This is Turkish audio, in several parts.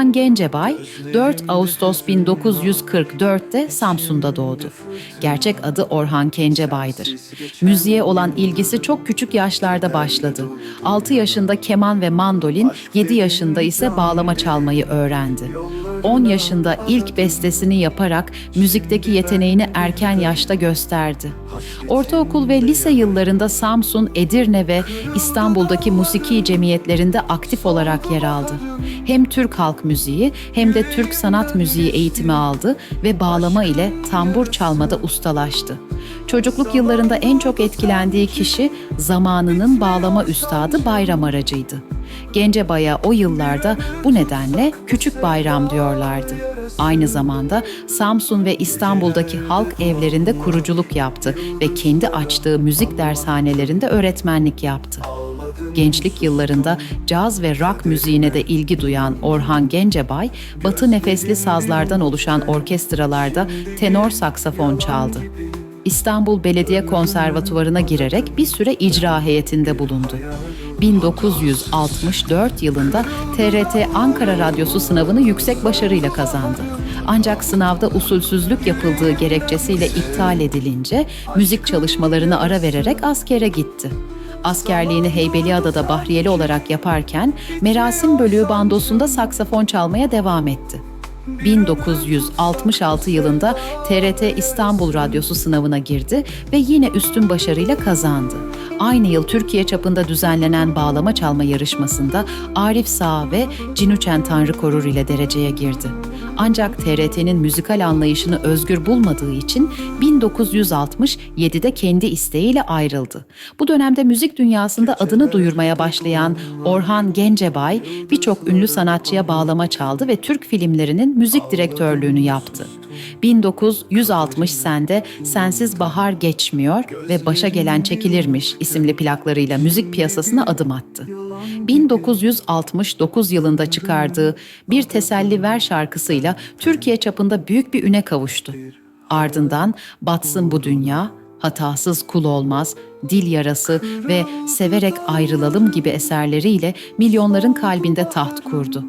Orhan Gencebay 4 Ağustos 1944'te Samsun'da doğdu. Gerçek adı Orhan Gencebay'dır. Müziğe olan ilgisi çok küçük yaşlarda başladı. 6 yaşında keman ve mandolin, 7 yaşında ise bağlama çalmayı öğrendi. 10 yaşında ilk bestesini yaparak müzikteki yeteneğini erken yaşta gösterdi. Ortaokul ve lise yıllarında Samsun, Edirne ve İstanbul'daki musiki cemiyetlerinde aktif olarak yer aldı. Hem Türk halk müziği hem de Türk sanat müziği eğitimi aldı ve bağlama ile tambur çalmada ustalaştı. Çocukluk yıllarında en çok etkilendiği kişi zamanının bağlama üstadı Bayram Aracı'ydı. Gencebay'a o yıllarda bu nedenle Küçük Bayram diyorlardı. Aynı zamanda Samsun ve İstanbul'daki halk evlerinde kuruculuk yaptı ve kendi açtığı müzik dershanelerinde öğretmenlik yaptı. Gençlik yıllarında caz ve rock müziğine de ilgi duyan Orhan Gencebay, batı nefesli sazlardan oluşan orkestralarda tenor saksafon çaldı. İstanbul Belediye Konservatuvarı'na girerek bir süre icra heyetinde bulundu. 1964 yılında TRT Ankara Radyosu sınavını yüksek başarıyla kazandı. Ancak sınavda usulsüzlük yapıldığı gerekçesiyle iptal edilince müzik çalışmalarına ara vererek askere gitti. Askerliğini Heybeliada'da Bahriyeli olarak yaparken Merasim Bölüğü bandosunda saksafon çalmaya devam etti. 1966 yılında TRT İstanbul Radyosu sınavına girdi ve yine üstün başarıyla kazandı. Aynı yıl Türkiye çapında düzenlenen bağlama çalma yarışmasında Arif Sağ ve Cinüçen Tanrı Korur ile dereceye girdi. Ancak TRT'nin müzikal anlayışını özgür bulmadığı için 1967'de kendi isteğiyle ayrıldı. Bu dönemde müzik dünyasında adını duyurmaya başlayan Orhan Gencebay birçok ünlü sanatçıya bağlama çaldı ve Türk filmlerinin müzik direktörlüğünü yaptı. 1960 sende Sensiz Bahar Geçmiyor ve Başa Gelen Çekilirmiş isimli plaklarıyla müzik piyasasına adım attı. 1969 yılında çıkardığı Bir Teselli Ver şarkısıyla Türkiye çapında büyük bir üne kavuştu. Ardından Batsın Bu Dünya, Hatasız Kul Olmaz, Dil Yarası ve Severek Ayrılalım gibi eserleriyle milyonların kalbinde taht kurdu.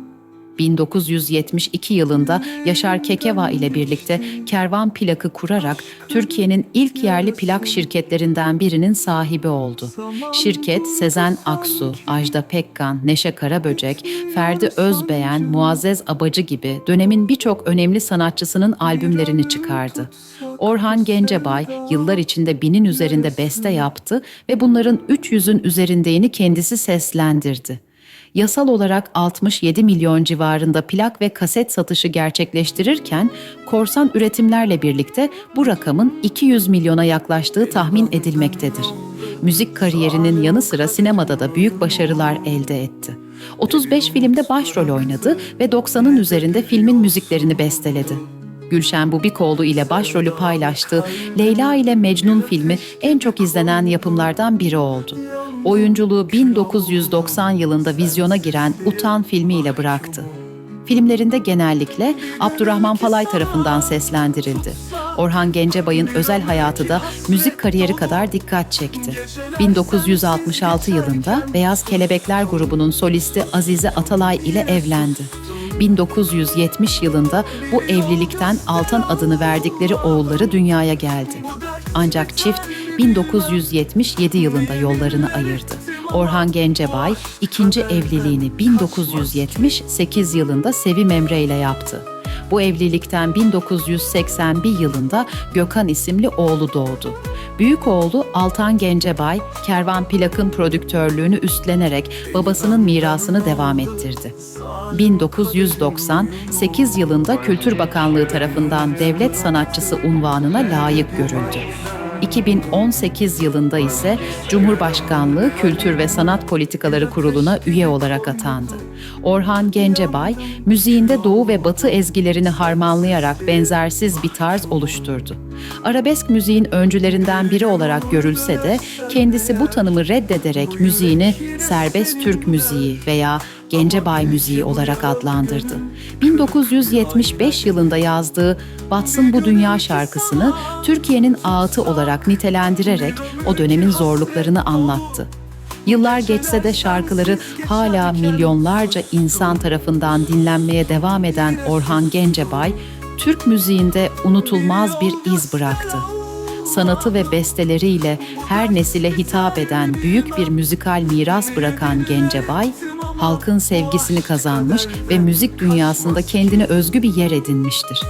1972 yılında Yaşar Kekeva ile birlikte Kervan Plak'ı kurarak Türkiye'nin ilk yerli plak şirketlerinden birinin sahibi oldu. Şirket Sezen Aksu, Ajda Pekkan, Neşe Karaböcek, Ferdi Özbeğen, Muazzez Abacı gibi dönemin birçok önemli sanatçısının albümlerini çıkardı. Orhan Gencebay yıllar içinde binin üzerinde beste yaptı ve bunların 300'ün üzerindeyini kendisi seslendirdi yasal olarak 67 milyon civarında plak ve kaset satışı gerçekleştirirken korsan üretimlerle birlikte bu rakamın 200 milyona yaklaştığı tahmin edilmektedir. Müzik kariyerinin yanı sıra sinemada da büyük başarılar elde etti. 35 filmde başrol oynadı ve 90'ın üzerinde filmin müziklerini besteledi. Gülşen Bubikoğlu ile başrolü paylaştığı Leyla ile Mecnun filmi en çok izlenen yapımlardan biri oldu. Oyunculuğu 1990 yılında vizyona giren Utan filmiyle bıraktı. Filmlerinde genellikle Abdurrahman Palay tarafından seslendirildi. Orhan Gencebay'ın özel hayatı da müzik kariyeri kadar dikkat çekti. 1966 yılında Beyaz Kelebekler grubunun solisti Azize Atalay ile evlendi. 1970 yılında bu evlilikten Altan adını verdikleri oğulları dünyaya geldi. Ancak çift 1977 yılında yollarını ayırdı. Orhan Gencebay ikinci evliliğini 1978 yılında Sevim Emre ile yaptı. Bu evlilikten 1981 yılında Gökhan isimli oğlu doğdu. Büyük oğlu Altan Gencebay, Kervan Plak'ın prodüktörlüğünü üstlenerek babasının mirasını devam ettirdi. 1998 yılında Kültür Bakanlığı tarafından devlet sanatçısı unvanına layık görüldü. 2018 yılında ise Cumhurbaşkanlığı Kültür ve Sanat Politikaları Kurulu'na üye olarak atandı. Orhan Gencebay, müziğinde Doğu ve Batı ezgilerini harmanlayarak benzersiz bir tarz oluşturdu. Arabesk müziğin öncülerinden biri olarak görülse de kendisi bu tanımı reddederek müziğini serbest Türk müziği veya Gencebay müziği olarak adlandırdı. 1975 yılında yazdığı Batsın Bu Dünya şarkısını Türkiye'nin ağıtı olarak nitelendirerek o dönemin zorluklarını anlattı. Yıllar geçse de şarkıları hala milyonlarca insan tarafından dinlenmeye devam eden Orhan Gencebay, Türk müziğinde unutulmaz bir iz bıraktı. Sanatı ve besteleriyle her nesile hitap eden büyük bir müzikal miras bırakan Gencebay, halkın sevgisini kazanmış ve müzik dünyasında kendine özgü bir yer edinmiştir.